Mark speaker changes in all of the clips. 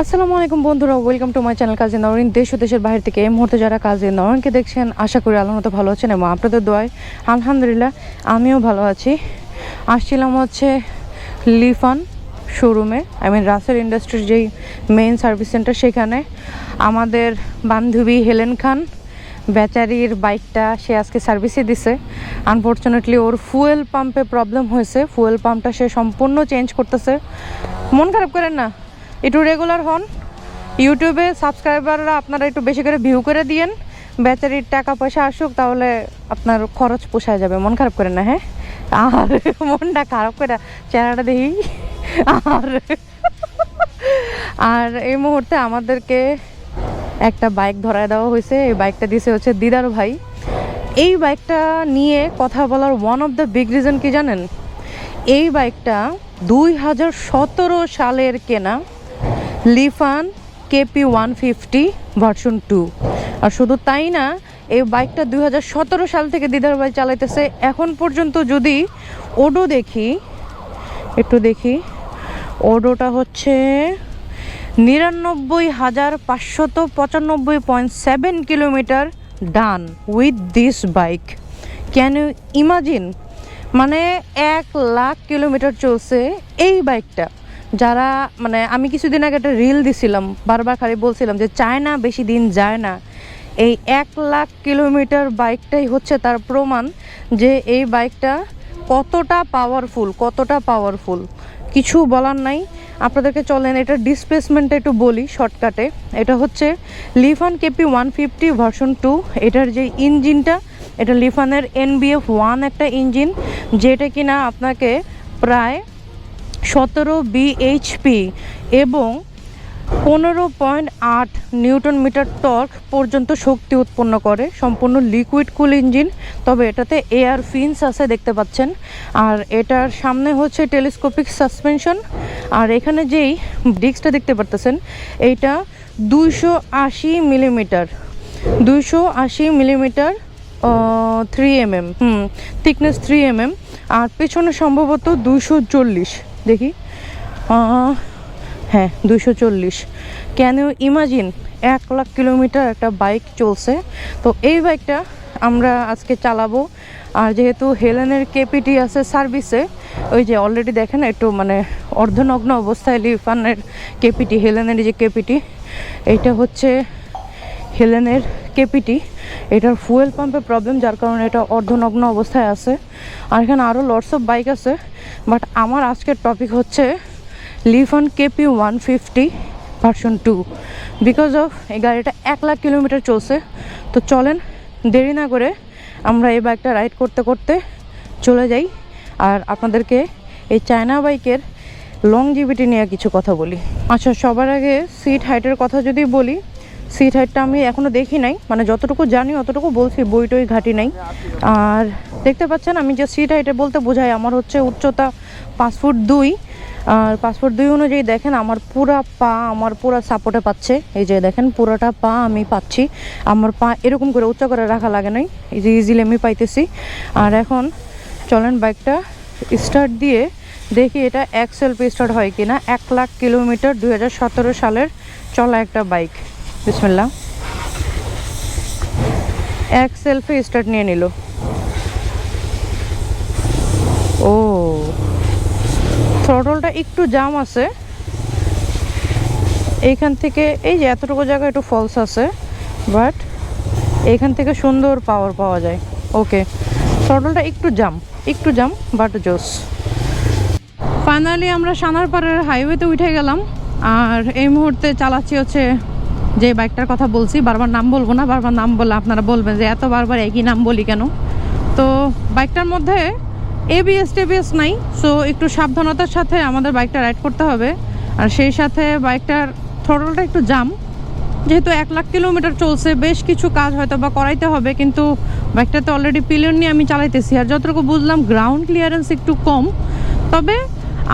Speaker 1: আসসালামু আলাইকুম বন্ধুরা welcome to my channel Kazi Norin দেশ ও দেশের বাইরে থেকে এই মুহূর্তে যারা কাজী নরিনকে দেখছেন, আশা করি আল্লাহ মতো ভালো আছেন এবং আপনাদের দোয়ায় আলহামদুলিল্লাহ আমিও ভালো আছি। আসছিলাম হচ্ছে লিফান শোরুমে আই মিন রাসেল ইন্ডাস্ট্রির যেই মেইন সার্ভিস সেন্টার সেখানে। আমাদের বান্ধবী হেলেন খান বেচারির বাইকটা সে আজকে সার্ভিসে দিছে। আনফর্চুনেটলি ওর ফুয়েল পাম্পে প্রবলেম হয়েছে। ফুয়েল পাম্পটা সে সম্পূর্ণ চেঞ্জ করতেছে। মন খারাপ করেন না। একটু রেগুলার হন। ইউটিউবে সাবস্ক্রাইবাররা আপনারা একটু বেশি করে ভিউ করে দিয়েন। বেচারির টাকা পয়সা আসুক, তাহলে আপনার খরচ পোষায় যাবে। মন খারাপ করেন না হ্যাঁ? আর মনটা খারাপ করে চেহারাটা দেখি। আর আর এই মুহূর্তে আমাদেরকে একটা বাইক ধরায় দেওয়া হয়েছে। এই বাইকটা দিছে হচ্ছে দিদার ভাই। এই বাইকটা নিয়ে কথা বলার one of the big reason কি জানেন? এই বাইকটা দুই হাজার সতেরো সালের কেনা। Lifan KP one fifty version two. আর শুধু তাই না, এই বাইকটা দুই হাজার সতেরো সাল থেকে দিদার ভাই চালাইতেছে। এখন পর্যন্ত যদি ওডো দেখি, একটু দেখি। ওডোটা হচ্ছে নিরানব্বই হাজার পাঁচশত পঁচানব্বই point seven kilometre done with this bike can you imagine মানে এক লাখ কিলোমিটার চলছে এই বাইকটা। যারা মানে আমি কিছুদিন আগে একটা রিল দিছিলাম, বারবার খালি বলছিলাম যে চায় না বেশি দিন যায় না। এই এক লাখ কিলোমিটার বাইকটাই হচ্ছে তার প্রমাণ যে এই বাইকটা কতটা পাওয়ারফুল কতটা পাওয়ারফুল কিছু বলার নাই। আপনাদেরকে চলেন, এটা ডিসপ্লেসমেন্টটা একটু বলি শর্টকাটে এটা হচ্ছে Lifan KP one fifty version two এটার যে ইঞ্জিনটা এটা লিফানের এনবিএফ ওয়ান একটা ইঞ্জিন যেটা কিনা আপনাকে প্রায় সতেরো বিএইচপি এবং পনেরো পয়েন্ট আট নিউটন মিটার টর্ক পর্যন্ত শক্তি উৎপন্ন করে। সম্পূর্ণ লিকুইড কুল ইঞ্জিন তবে এটাতে এয়ার ফিন্স আছে দেখতে পাচ্ছেন। আর এটার সামনে হচ্ছে টেলিস্কোপিক সাসপেনশন আর এখানে যেই ডিস্কটা দেখতে পারতেছেন, এইটা দুইশো আশি মিলিমিটার দুইশো আশি millimetre three M M hmm thickness three M M আর পেছনে সম্ভবত দুইশো চল্লিশ। দেখি। হ্যাঁ দুশো চল্লিশ। ইউ ইমাজিন এক লাখ কিলোমিটার একটা বাইক চলছে। তো এই বাইকটা আমরা আজকে চালাবো। আর যেহেতু হেলেনের কেপিটি আছে সার্ভিসে ওই যে অলরেডি দেখেন একটু মানে অর্ধনগ্ন অবস্থায় লিফানের কেপিটি হেলেনের যে কেপিটি এইটা হচ্ছে হেলেনের কেপিটি এটার ফুয়েল পাম্পে প্রবলেম যার কারণে এটা অর্ধনগ্ন অবস্থায় আছে। আর এখানে আরও লটস অফ বাইক আছে। বাট আমার আজকের টপিক হচ্ছে Lifan KP one fifty version two because of এই গাড়িটা এক লাখ কিলোমিটার চলছে, তো চলেন দেরি না করে আমরা এই বাইকটা রাইড করতে করতে চলে যাই। আর আপনাদেরকে এই চায়না বাইকের লং জিবিটি নিয়ে কিছু কথা বলি। আচ্ছা সবার আগে সিট হাইটের কথা যদি বলি সিট হাইটটা আমি এখনও দেখি নাই। মানে যতটুকু জানি, অতটুকু বলছি, বই টই ঘাটি নাই। আর দেখতে পাচ্ছেন, আমি যে সিট হাইটে বলতে বোঝাই, আমার হচ্ছে উচ্চতা পাঁচ ফুট দুই, আর পাঁচ ফুট দুই অনুযায়ী দেখেন আমার পুরা পা আমার পুরা সাপোর্টে পাচ্ছে। এই যে দেখেন, পুরাটা পা আমি পাচ্ছি। আমার পা এরকম করে উচ্চ করে রাখা লাগে নাই, এই যে ইজিলি আমি পাইতেছি। আর এখন চলেন বাইকটা স্টার্ট দিয়ে দেখি এটা এক সেলফি স্টার্ট হয় কিনা। এক লাখ কিলোমিটার দু হাজার সতেরো সালের চলা একটা বাইক বিসমিল্লা এক সেলফি স্টার্ট নিয়ে নিল ও থ্রটলটা একটু জাম আছে। এইখান থেকে, এই যে এতটুকু জায়গা একটু ফলস আছে বাট এইখান থেকে সুন্দর পাওয়ার পাওয়া যায়। ওকে থ্রটলটা একটু জাম একটু জাম বাট জোস ফাইনালি আমরা সানারপাড়ের হাইওয়েতে উঠে গেলাম, আর এই মুহূর্তে চালাচ্ছি হচ্ছে যে বাইকটার কথা বলছি, বারবার নাম বলব না, বারবার নাম বললে আপনারা বলবেন যে এত বারবার একই নাম বলি কেন? তো বাইকটার মধ্যে এবিএস টেবিএস নাই সো একটু সাবধানতার সাথে আমাদের বাইকটা রাইড করতে হবে। আর সেই সাথে বাইকটার থ্রটলটা একটু জাম যেহেতু এক লাখ কিলোমিটার চলছে, বেশ কিছু কাজ হয়তো বা করাইতে হবে, কিন্তু বাইকটাতে অলরেডি পিলিয়ন নিয়ে আমি চালাইতেছি। আর যতটুকু বুঝলাম গ্রাউন্ড ক্লিয়ারেন্স একটু কম। তবে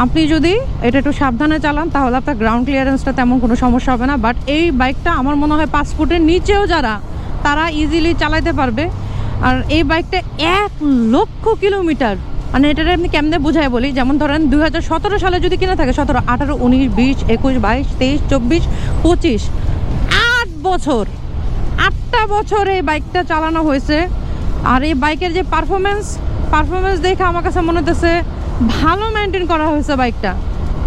Speaker 1: আপনি যদি এটা একটু সাবধানে চালান, তাহলে আপনার গ্রাউন্ড ক্লিয়ারেন্সটা তেমন কোনো সমস্যা হবে না। বাট এই বাইকটা আমার মনে হয় পাঁচ ফুটের নিচেও যারা, তারা ইজিলি চালাইতে পারবে। আর এই বাইকটা এক লক্ষ কিলোমিটার মানে এটা আপনি কেমনে বুঝাই বলি? যেমন ধরেন দু হাজার সতেরো সালে যদি কিনা থাকে, সতেরো, আঠারো, উনিশ, বিশ, একুশ, বাইশ, তেইশ, চব্বিশ, পঁচিশ, আট বছর, আটটা বছর এই বাইকটা চালানো হয়েছে। আর এই বাইকের যে পারফরমেন্স পারফরমেন্স দেখে আমার কাছে মনে হতেছে ভালো মেনটেন করা হয়েছে বাইকটা।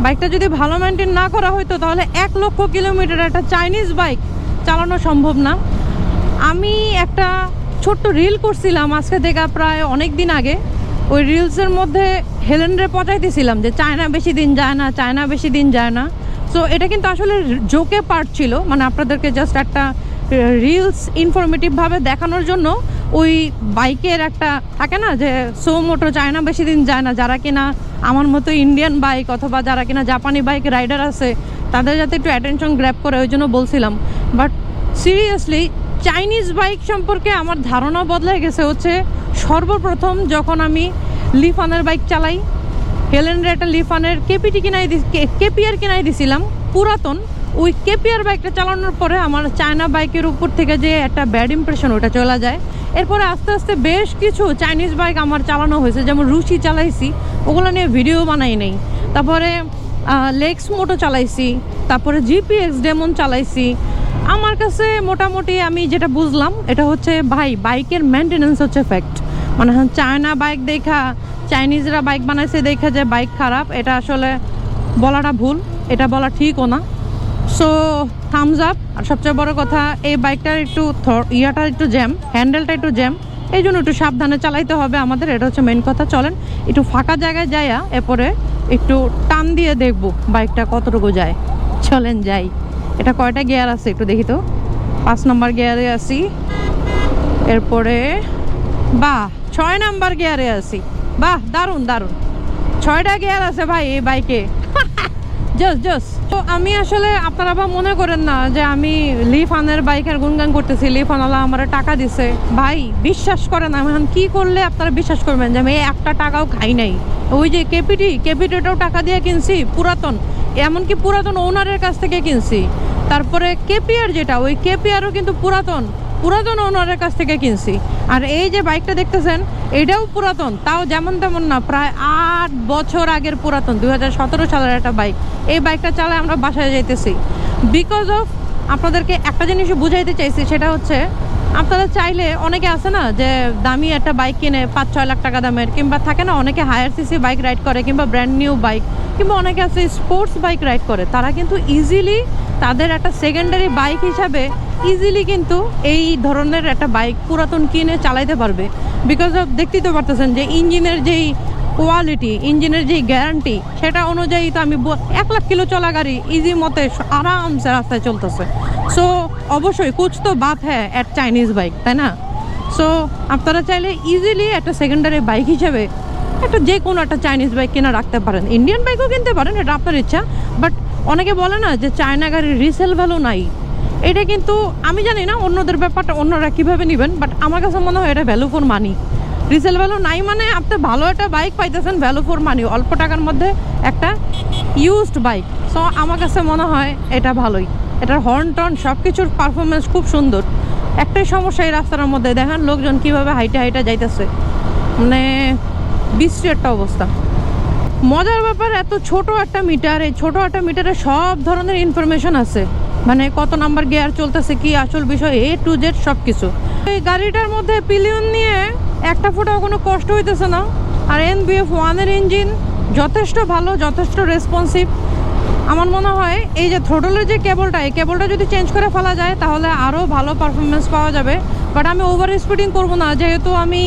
Speaker 1: বাইকটা যদি ভালো মেনটেন না করা হতো তাহলে এক লক্ষ কিলোমিটার একটা চাইনিজ বাইক চালানো সম্ভব না। আমি একটা ছোট্ট রিল করছিলাম আজকে থেকে প্রায় অনেক দিন আগে। ওই রিলসের মধ্যে হেলেনরে পচাইতেছিলাম যে চায়না বেশি দিন যায় না, চায়না বেশি দিন যায় না। সো এটা কিন্তু আসলে জোকে পার্ট ছিল। মানে আপনাদেরকে জাস্ট একটা রিলস ইনফরমেটিভভাবে দেখানোর জন্য ওই বাইকের একটা থাকে না যে সো মোটো চায়না বেশি দিন যায় না, যারা কিনা আমার মতো ইন্ডিয়ান বাইক অথবা যারা কিনা জাপানি বাইক রাইডার আছে, তাদের যাতে একটু অ্যাটেনশন গ্র্যাপ করে, ওই জন্য বলছিলাম। বাট সিরিয়াসলি চাইনিজ বাইক সম্পর্কে আমার ধারণা বদলে গেছে হচ্ছে সর্বপ্রথম যখন আমি লিফানের বাইক চালাই। হেলেনের একটা লিফানের কেপিটি কিনাই কেপিআর কিনাই দিছিলাম, পুরাতন। ওই কেপিআর বাইকটা চালানোর পরে আমার চায়না বাইকের উপর থেকে যে একটা ব্যাড ইমপ্রেশন ওটা চলে যায়। এরপরে আস্তে আস্তে বেশ কিছু চাইনিজ বাইক আমার চালানো হয়েছে, যেমন রুশি চালাইছি, ওগুলো নিয়ে ভিডিও বানাই নেই। তারপরে লেক্স মোটো চালাইছি, তারপরে জিপিএক্স ডেমন চালাইছি। আমার কাছে মোটামুটি আমি যেটা বুঝলাম, এটা হচ্ছে ভাই, বাইকের মেনটেনেন্স হচ্ছে ফ্যাক্ট মানে চায়না বাইক দেখা চাইনিজরা বাইক বানাইছে দেখা যে বাইক খারাপ, এটা আসলে বলাটা ভুল, এটা বলা ঠিকও না। সো থামস আপ আর সবচেয়ে বড় কথা, এই বাইকটার একটু ইয়াটা একটু জ্যাম হ্যান্ডেলটা একটু জ্যাম এই জন্য একটু সাবধানে চালাইতে হবে আমাদের, এটা হচ্ছে মেন কথা, চলেন। একটু ফাঁকা জায়গায় যাইয়া, এরপরে একটু টান দিয়ে দেখব বাইকটা কতটুকু যায়। চলেন যাই। এটা কয়টা গিয়ার আছে একটু দেখি তো? পাঁচ নম্বর গিয়ারে আছি। এরপরে, বাহ! ছয় নাম্বার গিয়ারে আছি। বাহ, দারুণ দারুণ। ছয়টা গিয়ার আছে ভাই এই বাইকে। Jos Jos. তো আমি আসলে, আপনারা বা মনে করেন না যে আমি লিফানের বাইকের গুনগান করতেছি। লিফানওয়ালা আমার টাকা দিছে। ভাই, বিশ্বাস করেন, আমি এখন কি করলে আপনারা বিশ্বাস করবেন যে আমি একটা টাকাও খাই নাই? ওই যে কেপিটি, কেপিটিটাও টাকা দিয়ে কিনছি, পুরাতন। এমনকি পুরাতন ওনারের কাছ থেকে কিনছি। তারপরে কেপিআর যেটা, ওই কেপিআরও কিন্তু পুরাতন। পুরাতন ওনারের কাছ থেকে কিনছি। আর এই যে বাইকটা দেখতেছেন, এটাও পুরাতন, তাও যেমন তেমন না, প্রায় আট বছর আগের পুরাতন দু হাজার সতেরো সালের একটা বাইক। এই বাইকটা চালায় আমরা বাসায় যাইতেছি। বিকজ অফ আপনাদেরকে একটা জিনিস বুঝাইতে চাইছি, সেটা হচ্ছে আপনারা চাইলে, অনেকে আছে না, যে দামি একটা বাইক কিনে পাঁচ, ছয় লাখ টাকা দামের, কিংবা থাকে না, অনেকে হায়ার সিসি বাইক রাইড করে, কিংবা ব্র্যান্ড নিউ বাইক কিংবা অনেকে আছে স্পোর্টস বাইক রাইড করে, তারা কিন্তু ইজিলি তাদের একটা সেকেন্ডারি বাইক হিসাবে ইজিলি কিন্তু এই ধরনের একটা বাইক পুরাতন কিনে চালাইতে পারবে। বিকজ অফ দেখতেই তো পারতেছেন যে ইঞ্জিনের যেই কোয়ালিটি ইঞ্জিনের যেই গ্যারান্টি সেটা অনুযায়ী তো আমি এক লাখ কিলো চলা গাড়ি ইজি মতে আরামসে রাস্তায় চলতেছে। সো অবশ্যই কুচ তো বাত হ্যাঁ অ্যাট চাইনিজ বাইক তাই না? সো আপনারা চাইলে ইজিলি একটা সেকেন্ডারি বাইক হিসেবে একটা যে কোনো একটা চাইনিজ বাইক কিনা রাখতে পারেন। ইন্ডিয়ান বাইকও কিনতে পারেন, এটা আপনার ইচ্ছা। বাট অনেকে বলে না যে চায়না গাড়ির রিসেল ভ্যালু নাই। এটা কিন্তু, আমি জানি না অন্যদের ব্যাপারটা অন্যরা কীভাবে নেবেন বাট আমার কাছে মনে হয় এটা value for money resale value নাই মানে আপনি ভালো একটা বাইক পাইতেছেন ভ্যালু ফর মানি অল্প টাকার মধ্যে একটা ইউজড বাইক সো আমার কাছে মনে হয় এটা ভালোই। এটার হর্ন টর্ন সব কিছুর পারফরমেন্স খুব সুন্দর। একটাই সমস্যা এই রাস্তার মধ্যে, দেখেন লোকজন কীভাবে হাইটে হাইটে যাইতেছে। মানে বিশ্রী একটা অবস্থা। মজার ব্যাপার, এত ছোট একটা মিটার এই ছোট একটা মিটারে সব ধরনের ইনফরমেশন আছে। মানে কত নাম্বার গিয়ার চলতেছে, কি আসল বিষয় এ টু জেড সব কিছু এই গাড়িটার মধ্যে পিলিয়ন নিয়ে একটা ফোটাও কোনো কষ্ট হইতেছে না। আর এন বিএফ ওয়ানের ইঞ্জিন যথেষ্ট ভালো, যথেষ্ট রেসপন্সিভ আমার মনে হয় এই যে থ্রোটলের যে কেবলটা এই কেবলটা যদি চেঞ্জ করে ফেলা যায়, তাহলে আরও ভালো পারফরমেন্স পাওয়া যাবে। বাট আমি ওভার স্পিডিং করব না, যেহেতু আমি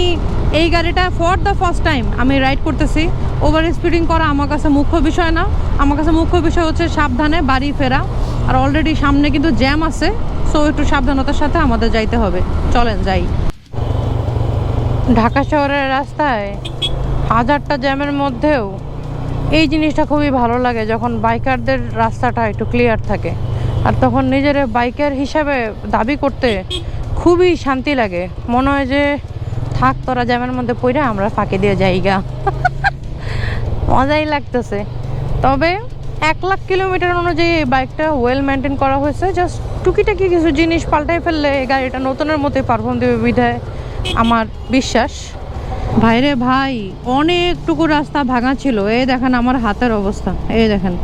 Speaker 1: এই গাড়িটা ফর দ্য ফার্স্ট টাইম আমি রাইড করতেছি। ওভার স্পিডিং করা আমার কাছে মুখ্য বিষয় না। আমার কাছে মুখ্য বিষয় হচ্ছে সাবধানে বাড়ি ফেরা। আর অলরেডি সামনে কিন্তু জ্যাম আছে সো একটু সাবধানতার সাথে আমাদের যাইতে হবে। চলেন, যাই। ঢাকা শহরের রাস্তায় হাজারটা জ্যামের মধ্যেও এই জিনিসটা খুবই ভালো লাগে যখন বাইকারদের রাস্তাটা একটু ক্লিয়ার থাকে। আর তখন নিজের বাইকার হিসাবে দাবি করতে খুবই শান্তি লাগে। মনে হয় যে থাক, তোরা জ্যামের মধ্যে পড়ে আমরা ফাঁকি দিয়ে যাইগা মজাই লাগতেছে। তবে এক লাখ কিলোমিটার অনুযায়ী এই বাইকটা ওয়েল মেনটেন করা হয়েছে। জাস্ট টুকিটাকি কিছু জিনিস পাল্টাই ফেললে এই গাড়িটা নতুনের মতোই পারফর্ম দেবে বিধায় আমার বিশ্বাস। ভাইরে ভাই, অনেকটুকু রাস্তা ভাঙা ছিল। এই দেখেন আমার হাতের অবস্থা। এই দেখেন,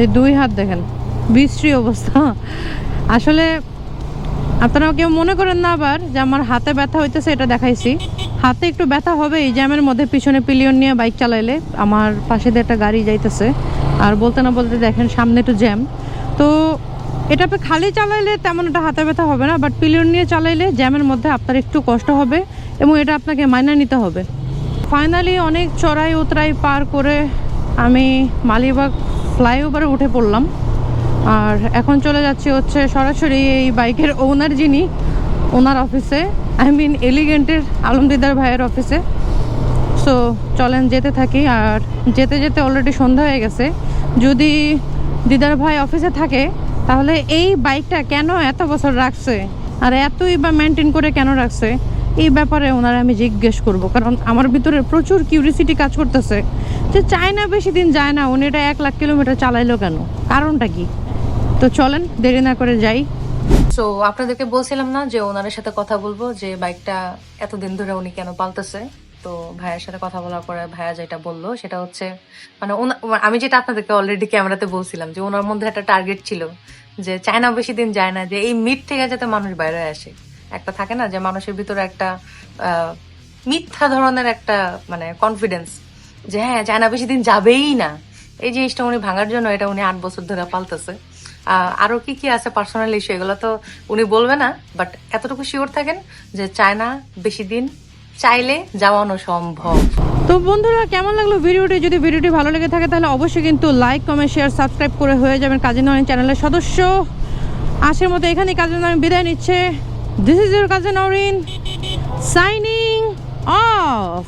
Speaker 1: এই দুই হাত দেখেন, বিশ্রী অবস্থা। আসলে আপনারা কেউ মনে করেন না আবার যে আমার হাতে ব্যথা হইতেছে, এটা দেখাইছি। হাতে একটু ব্যথা হবে, এই জ্যামের মধ্যে পিছনে পিলিয়ন নিয়ে বাইক চালাইলে আমার পাশে দিয়ে একটা গাড়ি যাইতেছে। আর বলতে না বলতে দেখেন সামনে একটু জ্যাম। তো এটা আপনি খালি চালাইলে তেমন একটা হাতে ব্যথা হবে না বাট পিলিয়ন নিয়ে চালাইলে জ্যামের মধ্যে আপনার একটু কষ্ট হবে এবং এটা আপনাকে মাইনা নিতে হবে। ফাইনালি অনেক চড়াই উতরাই পার করে আমি মালিবাগ ফ্লাইওভারে উঠে পড়লাম। আর এখন চলে যাচ্ছি হচ্ছে সরাসরি এই বাইকের ওনার যিনি, ওনার অফিসে আই মিন এলিগেন্টের আলমদিদার ভাইয়ের অফিসে সো চলেন যেতে থাকি। আর যেতে যেতে অলরেডি সন্ধ্যা হয়ে গেছে। যদি দিদার ভাই অফিসে থাকে, তাহলে এই বাইকটা কেন এত বছর রাখছে? আর এতই বা মেনটেন করে কেন রাখছে? এই ব্যাপারে ওনারা আমি জিজ্ঞেস করব। কারণ আমার ভিতরে প্রচুর কিউরিসিটি কাজ করতেছে। যে চায়না বেশি দিন যায় না, উনি এটা এক লাখ কিলোমিটার চালাইলো কেন? কারণটা কি? তো চলেন, দেরি না করে যাই।
Speaker 2: সো আপনাদেরকে বলছিলাম না যে ওনারের সাথে কথা বলব, যে বাইকটা এতদিন ধরে উনি কেন পালতেছে? তো ভাইয়ের সাথে কথা বলার পরে ভাইয়া যেটা বলল, সেটা হচ্ছে মানে আমি যেটা আপনাদেরকে অলরেডি ক্যামেরাতে বলছিলাম, যে ওনার মধ্যে একটা টার্গেট ছিল, যে চায়না বেশি দিন যায় না, যে এই মিথ থেকে যাতে মানুষ বাইরে আসে। একটা থাকে না যে মানুষের ভিতরে একটা মিথ্যা ধরনের একটা মানে কনফিডেন্স যে হ্যাঁ চায়না বেশি দিন যাবেই না। এই জিনিসটা উনি ভাঙার জন্য এটা উনি আট বছর ধরে পালতেছে। আহ, আরও কি কি আছে পার্সোনাল ইস্যু এগুলো তো উনি বলবে না বাট এতটুকু শিওর থাকেন যে চায়না বেশি দিন চাইলে যাওয়ানো সম্ভব।
Speaker 1: তো বন্ধুরা কেমন লাগল ভিডিওটি? যদি ভিডিওটি ভালো লেগে থাকে তাহলে অবশ্যই কিন্তু লাইক কমেন্ট শেয়ার সাবস্ক্রাইব করে হয়ে যাবেন কাজী নয়ন চ্যানেলের সদস্য। আজকের মতো এখানেই কাজী নয়ন বিদায় নিচ্ছে। This is your Kazi Norin signing off